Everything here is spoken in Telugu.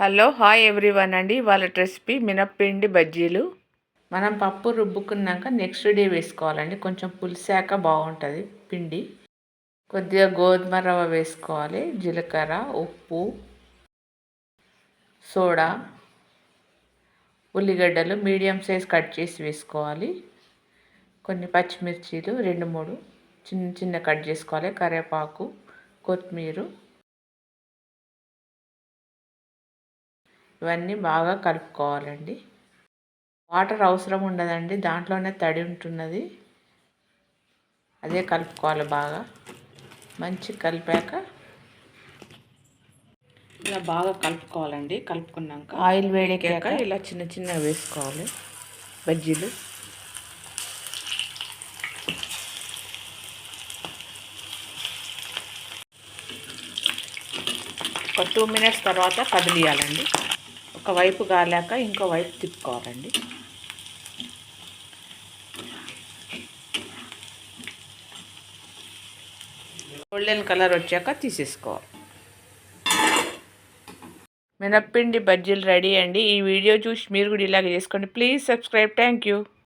హలో హాయ్ ఎవ్రీవన్ అండి. వాళ్ళ రెసిపీ మినప్పిండి బజ్జీలు. మనం పప్పు రుబ్బుకున్నాక నెక్స్ట్ డే వేసుకోవాలండి. కొంచెం పులిసాక బాగుంటుంది పిండి. కొద్దిగా గోధుమ రవ్వ వేసుకోవాలి జీలకర్ర ఉప్పు సోడా ఉల్లిగడ్డలు మీడియం సైజ్ కట్ చేసి వేసుకోవాలి. కొన్ని పచ్చిమిర్చీలు రెండు మూడు చిన్న చిన్న కట్ చేసుకోవాలి. కరివేపాకు కొత్తిమీర ఇవన్నీ బాగా కలుపుకోవాలండి. వాటర్ అవసరం ఉండదండి దాంట్లోనే తడి ఉంటున్నది. అదే కలుపుకోవాలి బాగా. మంచి కలిపాక ఇలా బాగా కలుపుకోవాలండి కలుపుకున్నాక ఆయిల్ వేడెక్కాక ఇలా చిన్న చిన్న వేసుకోవాలి బజ్జీలు. ఒక టూ మినిట్స్ తర్వాత కదిలియాలండి. ఒకవైపు కాలాక ఇంకో వైపు తిప్పుకోవాలండి. గోల్డెన్ కలర్ వచ్చాక తీసేసుకోవాలి. మినప్పిండి బజ్జీలు రెడీ అండి. ఈ వీడియో చూసి మీరు కూడా ఇలాగ చేసుకోండి. Please subscribe thank you